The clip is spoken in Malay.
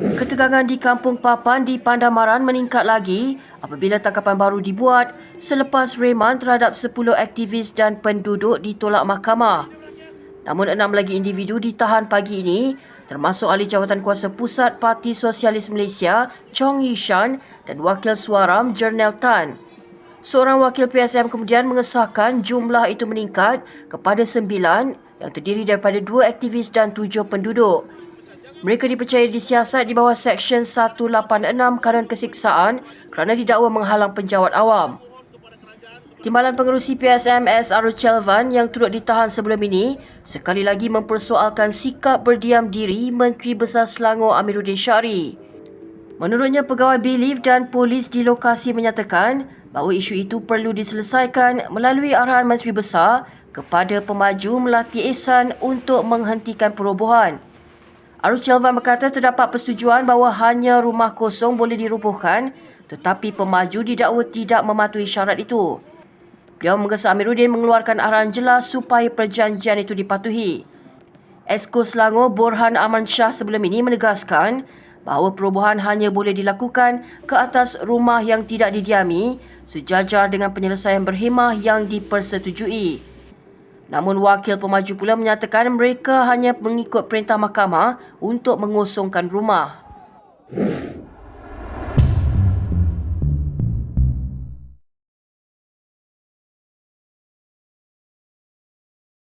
Ketegangan di Kampung Papan di Pandamaran meningkat lagi apabila tangkapan baru dibuat selepas reman terhadap 10 aktivis dan penduduk ditolak mahkamah. Namun enam lagi individu ditahan pagi ini termasuk ahli jawatan kuasa pusat Parti Sosialis Malaysia Chong Yishan dan wakil suaram Jernel Tan. Seorang wakil PSM kemudian mengesahkan jumlah itu meningkat kepada sembilan yang terdiri daripada dua aktivis dan tujuh penduduk. Mereka dipercayai disiasat di bawah Seksyen 186 Kanan Kesiksaan kerana didakwa menghalang penjawat awam. Timbalan pengerusi PSM S. Arul Chelvan yang turut ditahan sebelum ini sekali lagi mempersoalkan sikap berdiam diri Menteri Besar Selangor Amiruddin Syari. Menurutnya, pegawai Biliv dan polis di lokasi menyatakan bahawa isu itu perlu diselesaikan melalui arahan Menteri Besar kepada pemaju Melati Ehsan untuk menghentikan perobohan. Arul Chelvan berkata terdapat persetujuan bahawa hanya rumah kosong boleh dirubuhkan tetapi pemaju didakwa tidak mematuhi syarat itu. Beliau menggesa Amiruddin mengeluarkan arahan jelas supaya perjanjian itu dipatuhi. Esko Selangor Borhan Aman Shah sebelum ini menegaskan bahawa perubahan hanya boleh dilakukan ke atas rumah yang tidak didiami sejajar dengan penyelesaian berhemah yang dipersetujui. Namun wakil pemaju pula menyatakan mereka hanya mengikut perintah mahkamah untuk mengosongkan rumah.